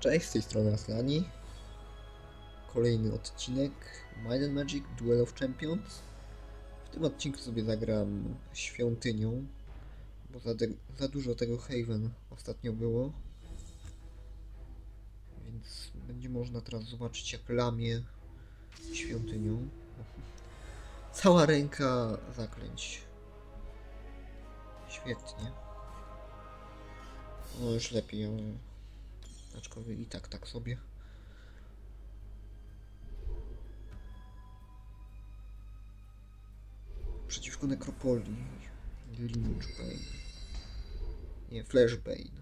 Cześć, z tej strony Aslani. Kolejny odcinek Might and Magic Duel of Champions. W tym odcinku sobie zagram świątynią, bo za, za dużo tego Haven ostatnio było. Więc będzie można teraz zobaczyć jak lamię świątynią. Cała ręka zaklęć. Świetnie. No już lepiej, ale Aczkolwiek i tak, tak sobie. Przeciwko Nekropolii. Lynchbane. Nie, Flashbane.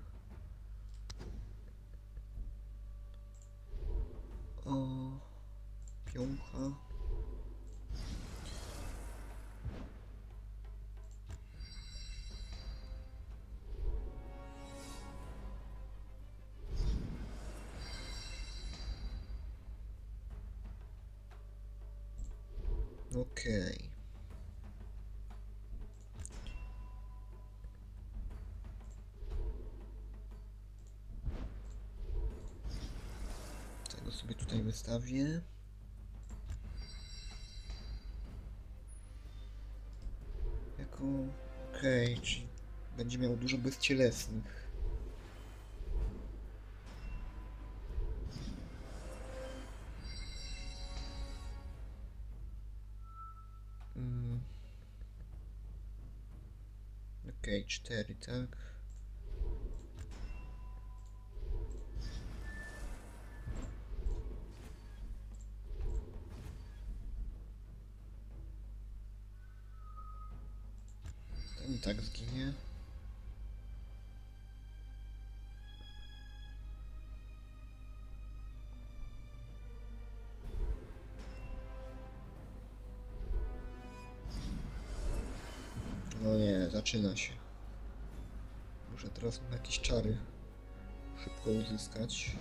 O, piącha. Okej. Tego sobie tutaj wystawię. Jako... Okej, czyli będzie miał dużo bezcielesnych. Okej, cztery, tak. Ten tak zginie. No nie, zaczyna się. Muszę teraz jakieś czary szybko uzyskać.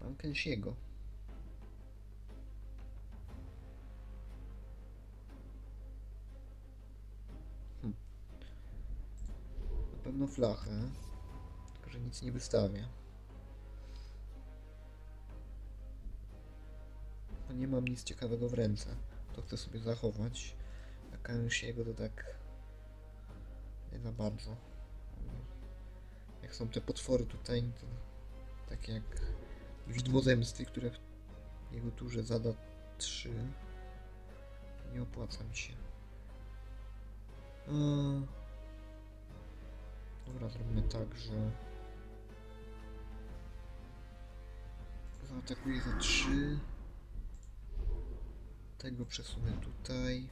Mam Kenshiego. Hm. Na pewno flachę, tylko że nic nie wystawia. No nie mam nic ciekawego w ręce. To chcę sobie zachować. A Kenshiego to tak za bardzo. Jak są te potwory tutaj, to takie jak widmo zemsty, które w jego turze zada 3. Nie opłaca mi się. Dobra, zrobimy tak, że zaatakuję za 3. Tego przesunę tutaj.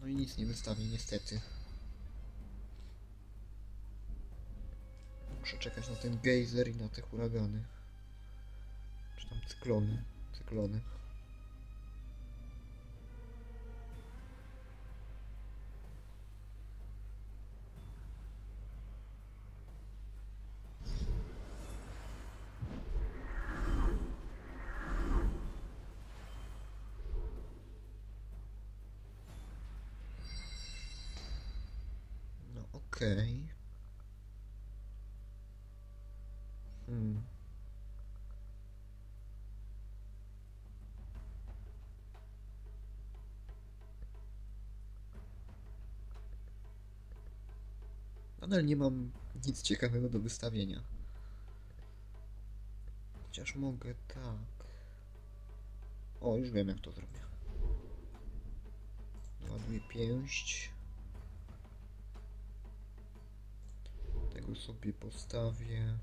No i nic nie wystawi, niestety. Muszę czekać na ten gejzer i na te huragany. Czy tam cyklony. Cyklony. No okej. Hmm. Nadal nie mam nic ciekawego do wystawienia. Chociaż mogę tak. O, już wiem jak to zrobię. Ładuję pięść. Tego sobie postawię.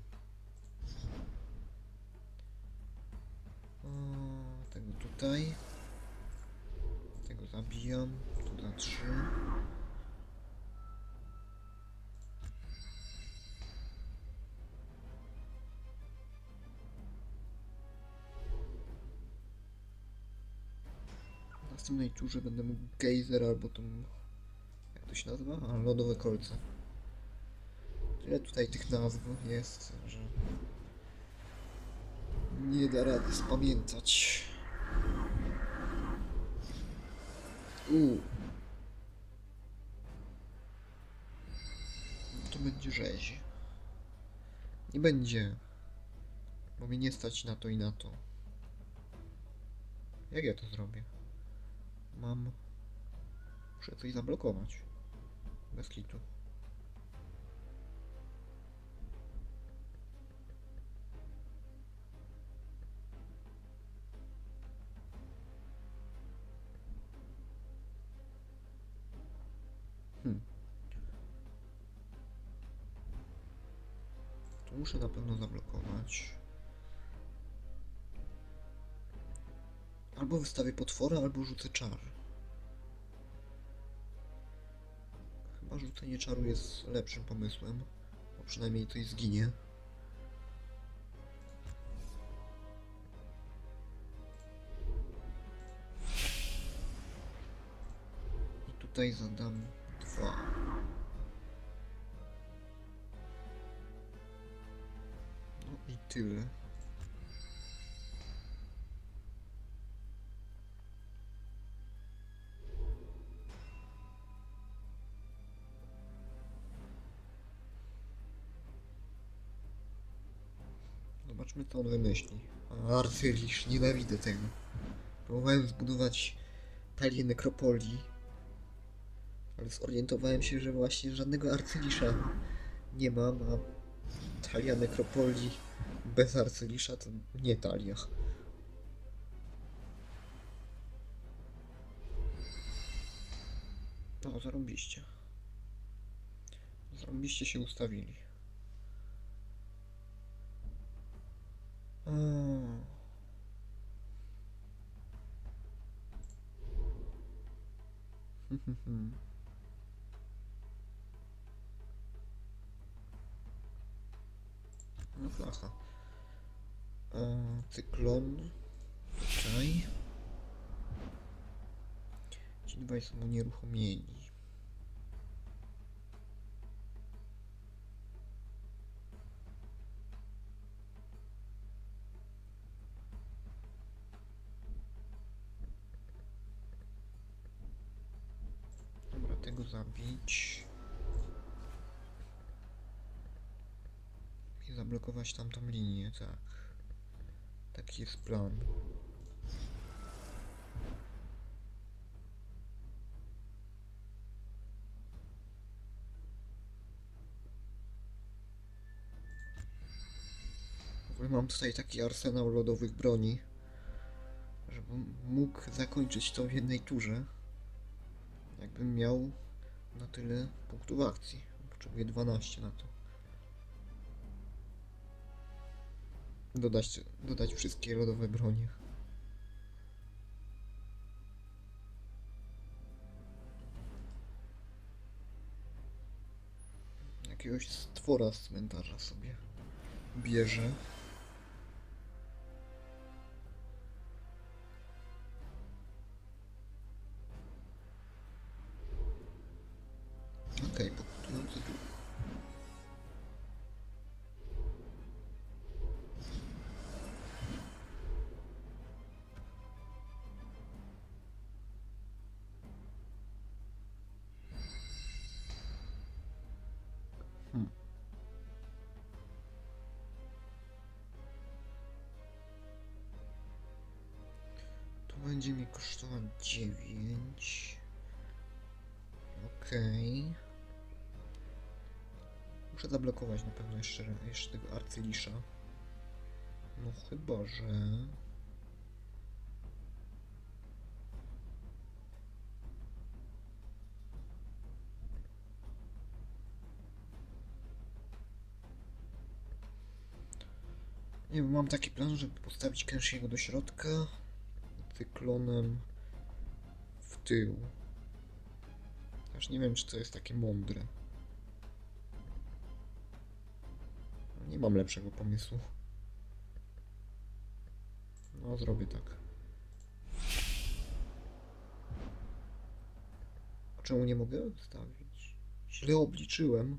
O, tego tutaj. Tego zabijam. Tu za trzy. Następnej turze będę mógł gejzer albo tą... Jak to się nazywa? A, lodowe kolce. Tyle tutaj tych nazw jest, że nie da rady spamiętać. Uuu. No to będzie rzeź. Nie będzie. Bo mnie nie stać na to i na to. Jak ja to zrobię? Mam... Muszę coś zablokować. Bez kitu. Hmm. Muszę na pewno zablokować. Albo wystawię potwora, albo rzucę czar. Chyba rzucenie czaru jest lepszym pomysłem, bo przynajmniej coś zginie. I tutaj zadam dwa. No i tyle. Zobaczmy, co on wymyśli. Arcylisz, nienawidzę tego. Próbowałem zbudować talię nekropolii, ale zorientowałem się, że właśnie żadnego arcylisza nie mam, a talia nekropolii bez arcylisza to nie talia. No, zarąbiście. Zarąbiście się ustawili. A. No flacha. E, cyklon. Tutaj. Ci dwaj są unieruchomieni. Zablokować tamtą linię, tak. Taki jest plan. Mam tutaj taki arsenał lodowych broni, żebym mógł zakończyć to w jednej turze. Jakbym miał na tyle punktów akcji. Potrzebuję 12 na to. Dodać, dodać wszystkie lodowe bronie. Jakiegoś stwora z cmentarza sobie bierze. Okej, pokutujący będzie mi kosztować 9. Okej. Muszę zablokować na pewno jeszcze, jeszcze tego arcylisza. No chyba, że... Nie mam taki plan, żeby postawić Kenshiego do środka, cyklonem w tył. Aż nie wiem, czy to jest takie mądre. Nie mam lepszego pomysłu. No, zrobię tak. A czemu nie mogę odstawić? Źle obliczyłem.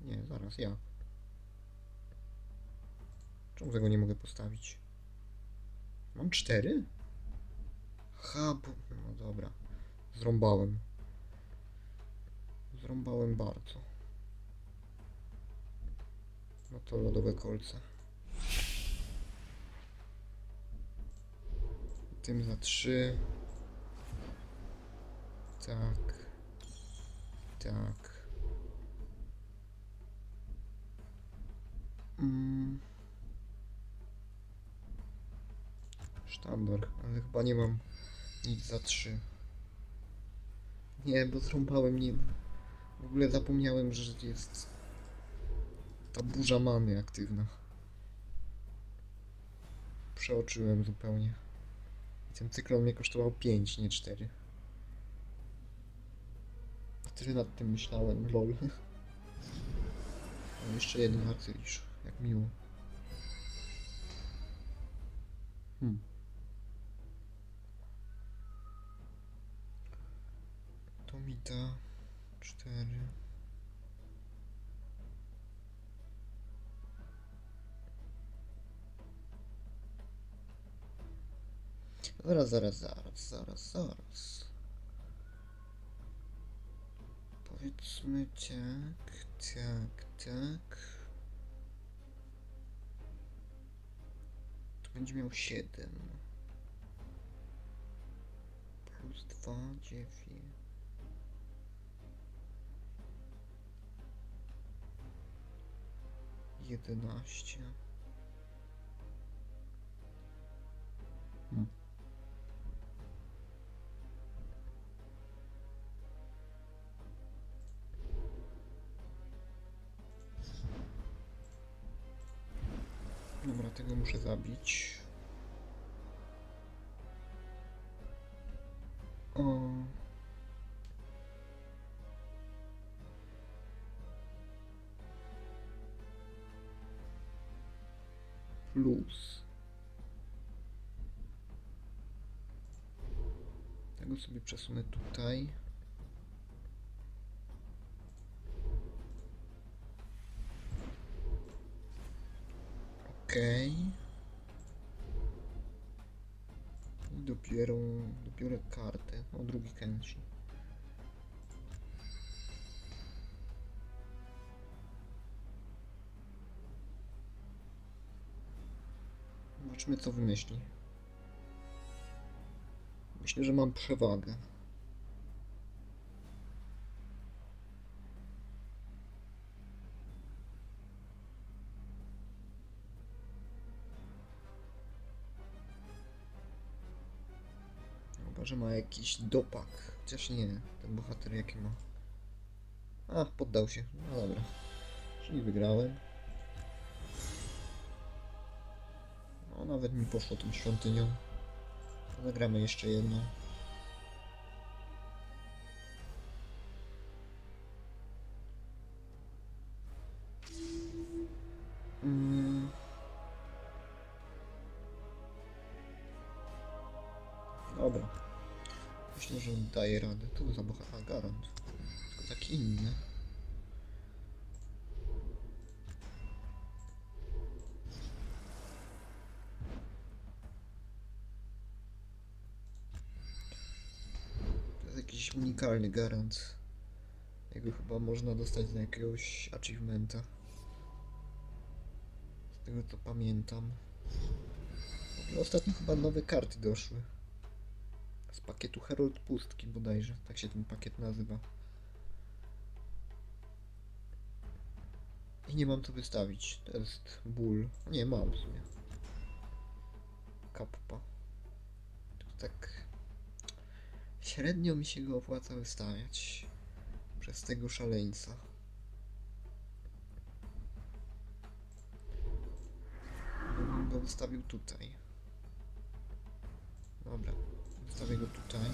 Nie, zaraz ja. Czemu tego nie mogę postawić? Mam cztery? Ha, bo... no dobra. Zrąbałem. Zrąbałem bardzo. No to lodowe kolce. Tym za trzy. Tak. Tak. Mm. Sztandar, ale chyba nie mam nic za trzy. Nie, bo zrąbałem nie. W ogóle zapomniałem, że jest ta burza many aktywna. Przeoczyłem zupełnie. I ten cyklon mnie kosztował 5, nie 4. Tyle nad tym myślałem, lol. Mam jeszcze jeden arcylisz, jak miło. Hmm. To mi da 4. Zaraz, zaraz, zaraz, zaraz, zaraz. Powiedzmy tak, tak, tak. To będzie miał 7. Plus 2, 9. Jedenaście. Hmm. Dobra, tego muszę zabić. Plus. Tego sobie przesunę tutaj. Okej. I dopiero, dopiero kartę. O, drugi Kenshi. Zobaczmy, co wymyśli. Myślę, że mam przewagę. Chyba, że ma jakiś dopak. Chociaż nie, ten bohater jaki ma. A, poddał się. No dobra. Czyli wygrałem. Nawet mi poszło tą świątynią. Zagramy jeszcze jedną. Mm. Dobra. Myślę, że daje radę. To za bohater. Garant. Tylko taki inny. To jest jakiś unikalny garant. Jego chyba można dostać za jakiegoś achievementa. Z tego co pamiętam. Ostatnio chyba nowe karty doszły. Z pakietu Herald Pustki bodajże. Tak się ten pakiet nazywa. I nie mam to wystawić. To jest ból. Nie, mam w sumie. Kappa. Tak... Średnio mi się go opłaca wystawiać. Przez tego szaleńca. Bym go wystawił tutaj. Dobra. Wystawię go tutaj.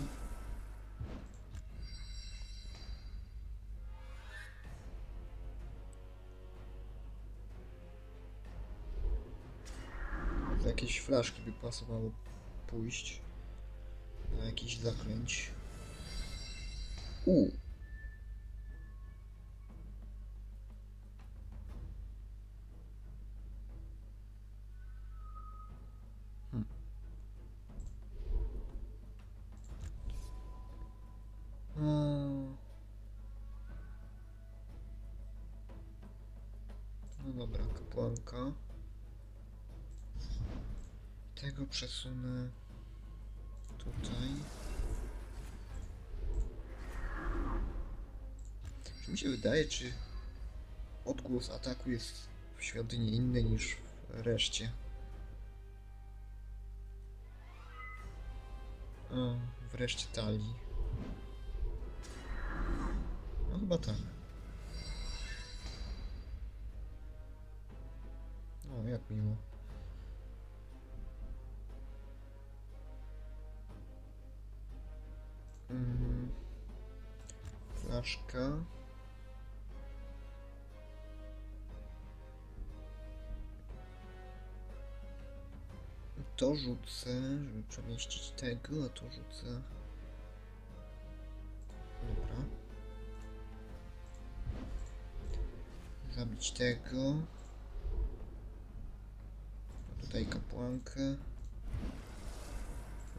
Jakieś flaszki by pasowało pójść. Jakiś zakręć. U. Hmm. Hmm. No dobra, kapłanka. Tego przesunę tutaj. Czy mi się wydaje, czy odgłos ataku jest w świątyni inny niż w reszcie? A, w reszcie talii. No chyba tak. O, jak miło. Flaszka. To rzucę, żeby przemieścić tego, a to rzucę. Dobra. Zabić tego. A tutaj kapłankę.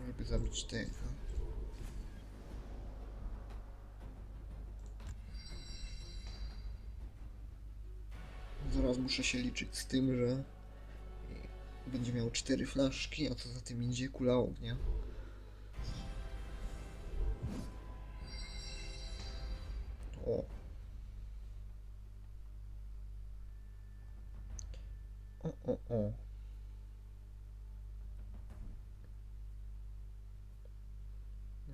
Żeby zabić tego. Zaraz muszę się liczyć z tym, że będzie miał cztery flaszki, a co za tym idzie kula ognia. O. O, o, o.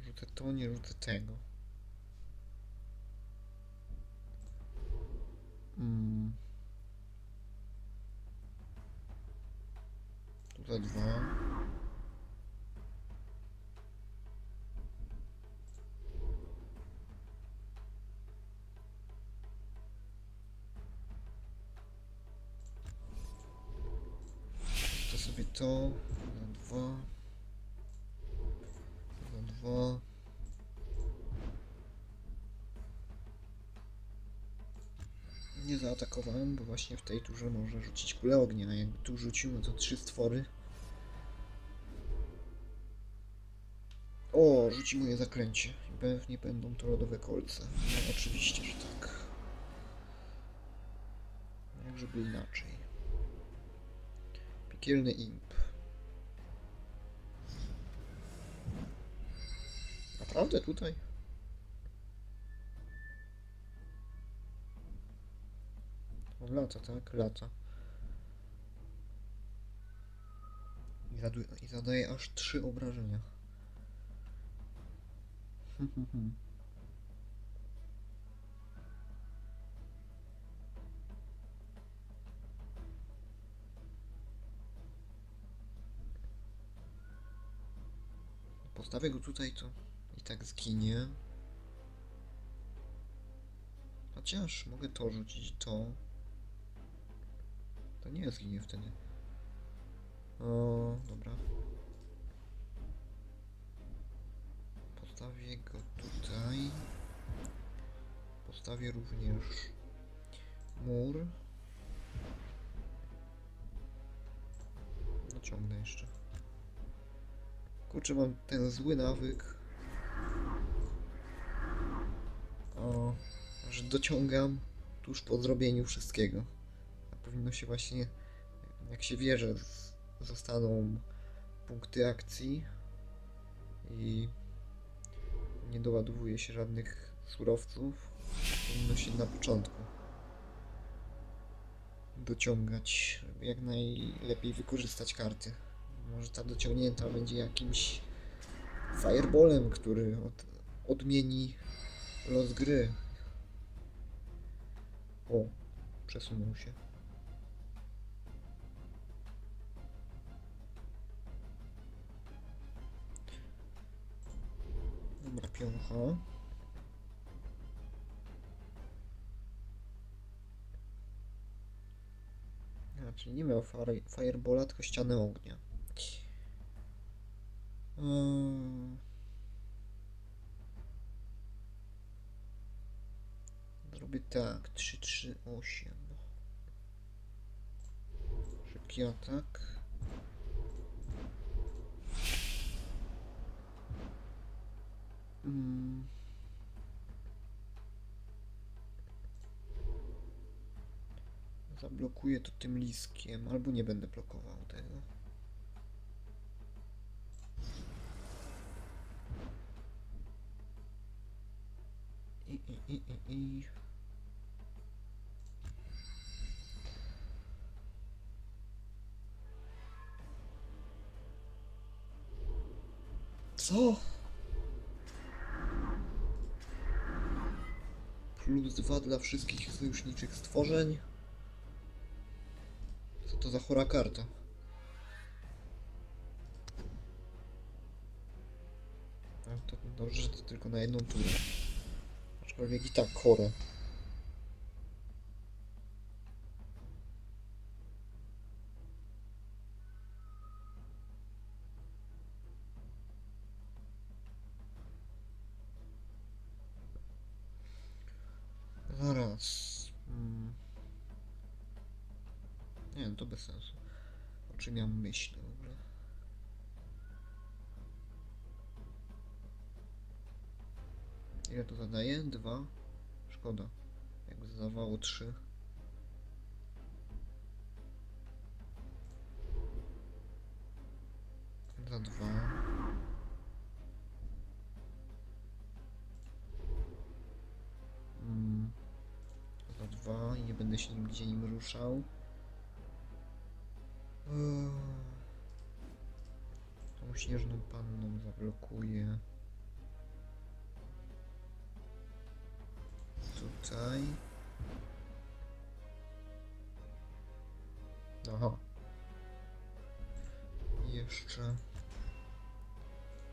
Rzucę to, nie rzucę tego. Mm. Tutaj dwa. To sobie to. Na dwa. Na dwa. Nie zaatakowałem, bo właśnie w tej turze może rzucić kulę ognia. a Jakby tu rzucił, no to trzy stwory. O, rzuci moje zaklęcie. Pewnie będą to lodowe kolce. No oczywiście, że tak. Jak żeby inaczej. Piekielny imp. Naprawdę tutaj? On lata, tak? Lata. I zadaje aż trzy obrażenia. Postawię go tutaj, to i tak zginie. Chociaż mogę to rzucić, to. To nie zginie wtedy. O, dobra. Postawię go tutaj. Postawię również mur. Naciągnę jeszcze. Kurczę, mam ten zły nawyk. O, że dociągam tuż po zrobieniu wszystkiego. A powinno się właśnie, jak się wie, że zostaną punkty akcji i nie doładowuje się żadnych surowców, powinno się na początku dociągać, jak najlepiej wykorzystać karty. Może ta dociągnięta będzie jakimś fireballem, który od, odmieni los gry. O, przesunął się. Dobra, piącha. A, czyli nie miał fire, tylko ścianę ognia. Eee. Zrobię tak, 3, 3, 8. Szybki atak. Mm. Zablokuję to tym liskiem, albo nie będę blokował tego. I, i, i, i, i. Co? Plus dwa dla wszystkich sojuszniczych stworzeń? Co to za chora karta? No to dobrze, że to tylko na jedną turę. Aczkolwiek i tak chore. O czym ja myślę w ogóle? Ile to zadaje? Dwa? Szkoda. Jakby zadawało trzy. Za dwa. Mm. Za dwa nie będę się nigdzie nim ruszał. Eee. Tą śnieżną panną zablokuję. Tutaj. Aha. Jeszcze.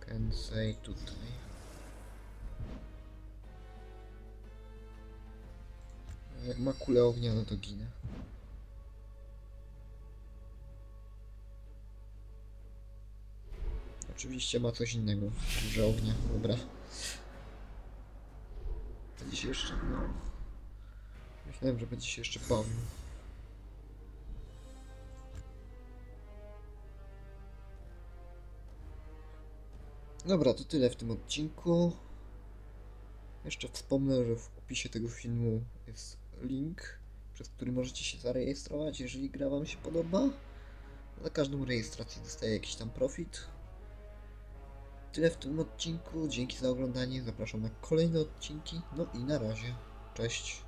Kensei tutaj. Jak ma kulę ognia, no to ginę. Oczywiście ma coś innego. Duże dobra. Będzie się jeszcze, no... Myślałem, że będzie się jeszcze bawił. Dobra, to tyle w tym odcinku. Jeszcze wspomnę, że w opisie tego filmu jest link, przez który możecie się zarejestrować, jeżeli gra Wam się podoba. Za każdą rejestrację dostaję jakiś tam profit. Tyle w tym odcinku. Dzięki za oglądanie. Zapraszam na kolejne odcinki. No i na razie. Cześć.